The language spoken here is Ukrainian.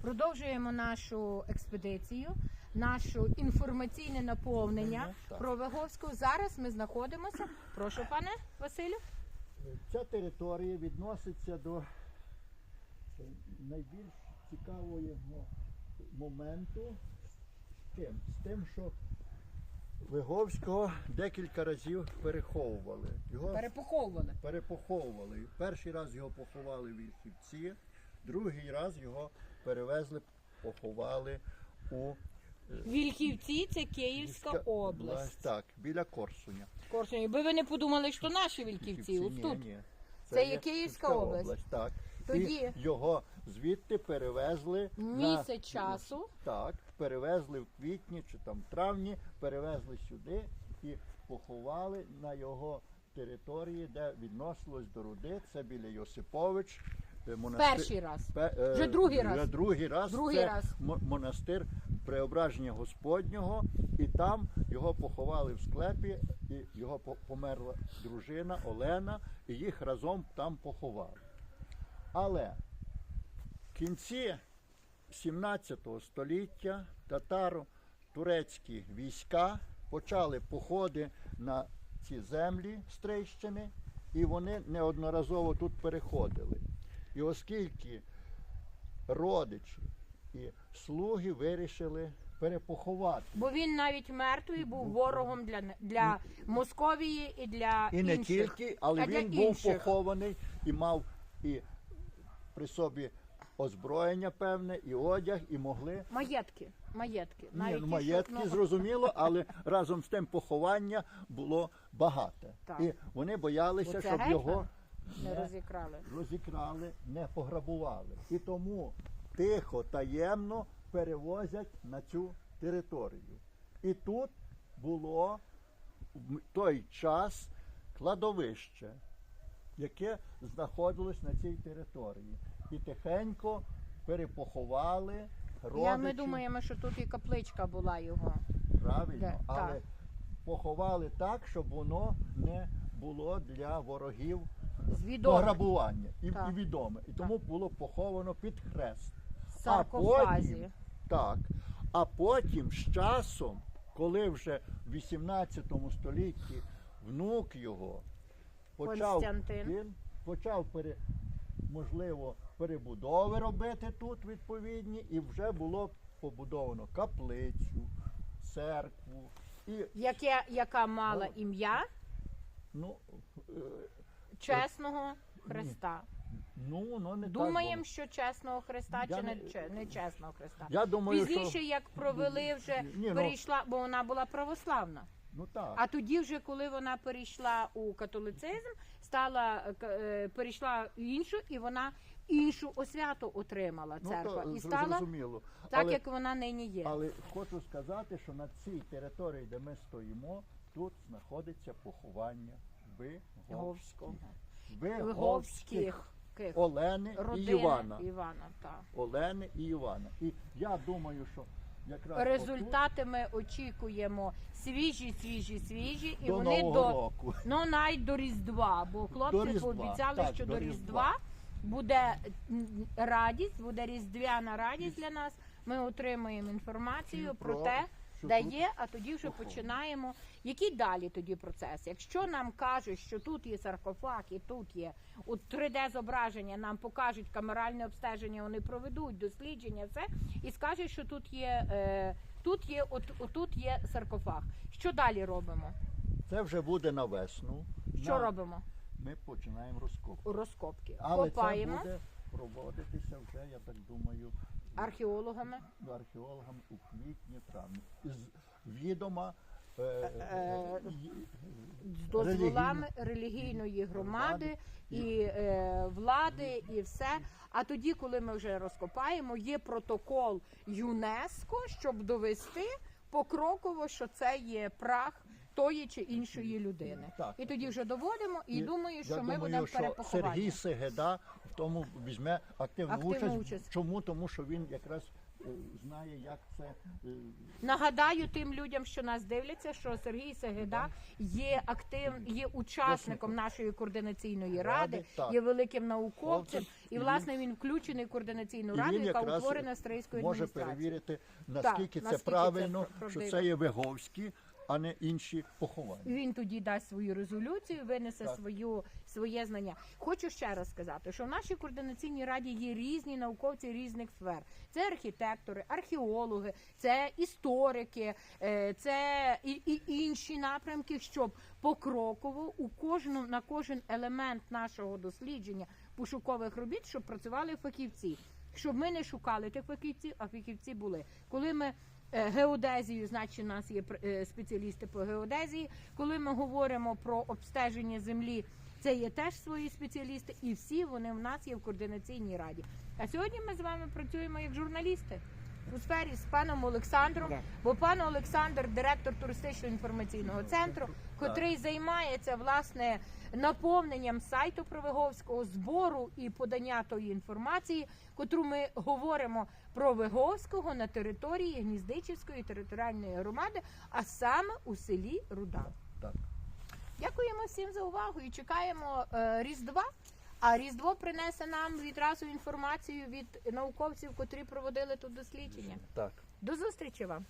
Продовжуємо нашу експедицію, нашу інформаційне наповнення так. про Виговську. Зараз ми знаходимося. Прошу, пане Василю. Ця територія відноситься до найбільш цікавого моменту з тим, з тим, що Виговського декілька разів переховували. Його Перепоховували. перепоховували. Перший раз його поховали в Вільхівці, другий раз його перевезли, поховали у Вільхівці це Київська Вільська- область. Так, біля Корсуня. Корсуні, би ви не подумали, що наші Вільхівці, ось ні, тут. ні. Це є Київська область. Так. Тоді- І його звідти перевезли Місяць на... часу. Так, перевезли в квітні чи там травні, перевезли сюди і поховали на його території, де відносилось до руди. Це біля Йосипович. Е, монастир- Перший раз. Пе- е, Вже другий раз. Вже другий раз. Другий це раз. мо- монастир Преображення Господнього, і там його поховали в склепі, і його по- померла дружина Олена, і їх разом там поховали. Але в кінці 17 століття татаро-турецькі війська почали походи на ці землі Стрийщини, і вони неодноразово тут переходили. І оскільки родичі і слуги вирішили перепоховати. Бо він навіть мертвий був ворогом для, для Московії і для І не тільки, але а він був інших. похований і мав і при собі озброєння певне, і одяг, і могли. Маєтки. Маєтки. Ні, Навіть ну, маєтки, що, ну, зрозуміло, але разом з тим поховання було багате. Так. І вони боялися, Бо щоб гетьман його не розікрали. розікрали, не пограбували. І тому тихо, таємно перевозять на цю територію. І тут було в той час кладовище, яке знаходилось на цій території. І тихенько перепоховали родичів. Я, ми думаємо, що тут і капличка була його. Правильно, Де? але Так. поховали так, щоб воно не було для ворогів З пограбування і, Так. і відоме. І тому було поховано під хрест. саркофазі. потім- Так. А потім з часом, коли вже в 18 столітті внук його почав, Константин. він почав пере, можливо перебудови робити тут відповідні, і вже було побудовано каплицю, церкву. І Яке, яка мала Ну, ім'я ну, е, чесного Христа. ну, ну не Думаємо, що чесного Христа Я чи не, не- не чесного Христа. Я думаю, Пізніше, що як провели вже Ні, ну- перейшла, бо вона була православна. Ну так. А тоді, вже коли вона перейшла у католицизм, стала е, е, перейшла в іншу, і вона іншу освяту отримала ну, церква. то і стала зрозуміло. так, але, як вона нині є. але хочу сказати, що на цій території, де ми стоїмо, тут знаходиться поховання Виговських. Виговського. Виговських. Ких. Олени і Івана. Івана так. Олени і Івана. І я думаю, що Результати ми очікуємо свіжі, свіжі, свіжі, і до вони Нового до року. ну навіть до Різдва. Бо хлопці Різдва, пообіцяли, так, що до до Різдва. Різдва буде м, радість, буде різдвяна радість для нас. Ми отримуємо інформацію про про- те, що де тут є, а тоді вже починаємо. Який далі тоді процес? Якщо нам кажуть, що тут є саркофаг і тут є от 3D зображення, нам покажуть камеральне обстеження, вони проведуть дослідження, все і скажуть, що тут є. Е, Тут є, от, отут є саркофаг. Що далі робимо? Це вже буде на весну. Що На- робимо? Ми починаємо розкопку. Розкопки. Але Копаємо це буде проводитися вже, я так думаю, археологами. археологами у квітні травні. З відома е, Е, з дозволами релігійної громади і е, влади, і все. А тоді, коли ми вже розкопаємо, є протокол ЮНЕСКО, щоб довести покроково, що це є прах тої чи іншої людини. Так. І тоді вже доводимо і, думаю, що ми думаю, будемо що перепоховання. Сергій Сегеда тому візьме активну, Активну участь. участь. Чому? Тому що він якраз е, знає, як це е, Нагадаю тим людям, що нас дивляться, що Сергій Сегеда є актив, є учасником нашої координаційної ради, Ради, так. є великим науковцем, Хлопцем, і і власне він включений в координаційну раду, він яка якраз утворена Стрийською може адміністрацією. перевірити, наскільки, це наскільки це правильно, пр- що правдиво. це є Виговські, а не інші поховання. Він тоді дасть свою резолюцію, винесе Так. свою своє знання. Хочу ще раз сказати, що в нашій координаційній раді є різні науковці різних сфер. Це архітектори, археологи, це історики, е, це і, і інші напрямки, щоб покроково у кожну на кожен елемент нашого дослідження пошукових робіт, щоб працювали фахівці. Щоб ми не шукали тих фахівців, а фахівці були. Коли ми е, геодезію, значить у нас є е, спеціалісти по геодезії. Коли ми говоримо про обстеження землі, це є теж свої спеціалісти, і всі вони в нас є в координаційній раді. А сьогодні ми з вами працюємо як журналісти у сфері з паном Олександром, Да. бо пан Олександр, директор туристично-інформаційного центру, котрий займається власне наповненням сайту Провиговського збору і подання тої інформації, котру ми говоримо про Виговського на території Гніздичівської територіальної громади, а саме у селі Руда. Так. Дякуємо всім за увагу і чекаємо е, Різдва. А Різдво принесе нам відразу інформацію від науковців, котрі проводили тут дослідження. Так. До зустрічі вам!